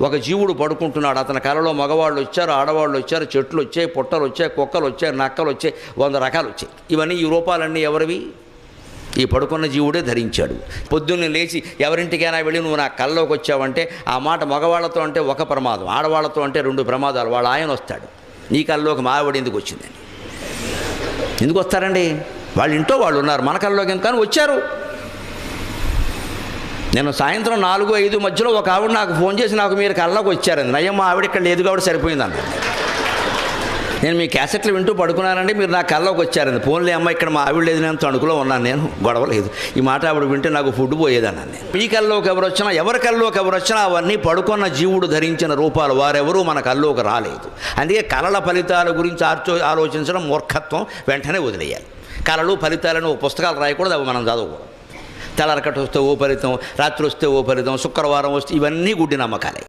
ఒక జీవుడు పడుకుంటున్నాడు. అతని కలలో మగవాళ్ళు వచ్చారు ఆడవాళ్ళు వచ్చారు చెట్లు వచ్చాయి పుట్టలు వచ్చాయి కుక్కలు వచ్చాయి నక్కలు వచ్చాయి వంద రకాలు వచ్చాయి. ఇవన్నీ ఈ రూపాలన్నీ ఎవరివి? ఈ పడుకున్న జీవుడే ధరించాడు. పొద్దున్నే లేచి ఎవరింటికైనా వెళ్ళి నువ్వు నా కల్లోకి వచ్చావంటే ఆ మాట మగవాళ్ళతో అంటే ఒక ప్రమాదం ఆడవాళ్ళతో అంటే రెండు ప్రమాదాలు. వాళ్ళ ఆయన వస్తాడు. నీ కల్లోకి మావిడ ఎందుకు వచ్చిందని. ఎందుకు వస్తారండి? వాళ్ళ ఇంట్లో వాళ్ళు ఉన్నారు. మన కల్లోకి కానీ వచ్చారు. నేను సాయంత్రం నాలుగు ఐదు మధ్యలో ఒక ఆవిడ నాకు ఫోన్ చేసి నాకు మీరు కళ్ళకు వచ్చారండి. నయ్యం మా ఆవిడ ఇక్కడ లేదు కాబట్టి సరిపోయిందన్న నేను మీ క్యాసెట్లు వింటూ పడుకున్నానండి మీరు నా కళ్ళలోకి వచ్చారండి. ఫోన్లే అమ్మ ఇక్కడ మా ఆవిడ లేదు నేను తణుకులో ఉన్నాను నేను గొడవ లేదు. ఈ మాట ఆవిడ వింటే నాకు ఫుడ్ పోయేదన్నాను నేను. మీ కళ్ళలోకి ఎవరు వచ్చినా ఎవరి కళ్ళలోకి ఎవరు వచ్చినా అవన్నీ పడుకున్న జీవుడు ధరించిన రూపాలు వారెవరూ మన కళ్ళలోకి రాలేదు. అందుకే కళల ఫలితాల గురించి ఆర్చో ఆలోచించడం మూర్ఖత్వం వెంటనే వదిలేయాలి. కళలు ఫలితాలను పుస్తకాలు రాయకూడదు అవి మనం చదవకూడదు. తెల్లరకట వస్తే ఓ ఫలితం రాత్రి వస్తే ఓ ఫలితం శుక్రవారం వస్తే ఇవన్నీ గుడ్డి నమ్మకాలే.